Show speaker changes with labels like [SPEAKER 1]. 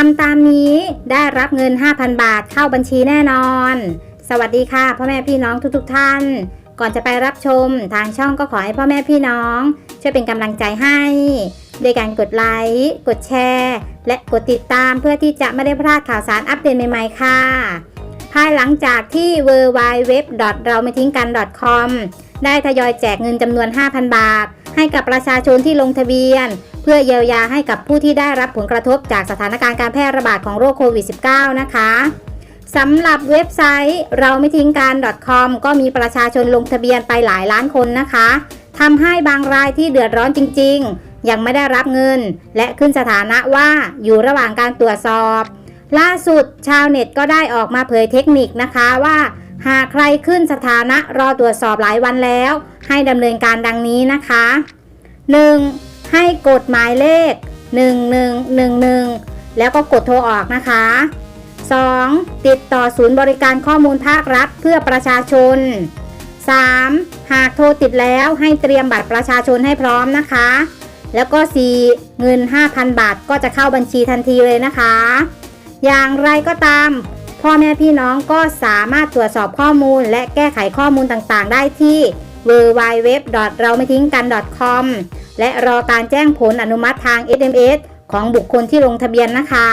[SPEAKER 1] ทำตามนี้ได้รับเงิน 5,000 บาทเข้าบัญชีแน่นอน สวัสดีค่ะพ่อแม่พี่น้องทุกๆทท่าน ก่อนจะไปรับชมทางช่องก็ขอให้พ่อแม่พี่น้อง ช่วยเป็นกำลังใจให้โดยการกดไลค์ กดแชร์ และกดติดตามเพื่อที่จะไม่ได้พลาดข่าวสารอัปเดตใหม่ๆ ค่ะ ภายหลังจากที่ w w w เราไม่ทิ้งกัน .com ได้ทยอยแจกเงินจำนวน 5,000 บาท ให้กับประชาชนที่ลงทะเบียน พื่อเยียวยาให้กับผู้ที่ได้รับผลกระทบจากสถานการณ์การแพร่ระบาดของโรคโควิด -19 นะคะสำหรับเว็บไซต์เราไม่ทิ้งกัน .com ก็มีประชาชนลงทะเบียนไปหลายล้านคนนะคะทำให้บางรายที่เดือดร้อนจริง ๆ ยังไม่ได้รับเงิน และขึ้นสถานะว่าอยู่ระหว่างการตรวจสอบ ล่าสุดชาวเน็ตก็ได้ออกมาเผยเทคนิคนะคะว่า หากใครขึ้นสถานะรอตรวจสอบหลายวันแล้ว ให้ดำเนินการดังนี้นะคะ 1. ให้กดหมายเลข 1111 แล้วก็กดโทรออกนะคะ 2. ติดต่อศูนย์บริการข้อมูลภาครัฐเพื่อประชาชน 3. หากโทรติดแล้วให้เตรียมบัตรประชาชนให้พร้อมนะคะ แล้วก็ 4. เงิน 5,000 บาทก็จะเข้าบัญชีทันทีเลยนะคะ อย่างไรก็ตาม พ่อแม่พี่น้องก็สามารถตรวจสอบข้อมูล และแก้ไขข้อมูลต่างๆ ได้ที่ w w w เราไม่ทิ้งกัน .com และรอการแจ้งผลอนุมัติทาง SMS ของบุคคลที่ลงทะเบียนนะคะ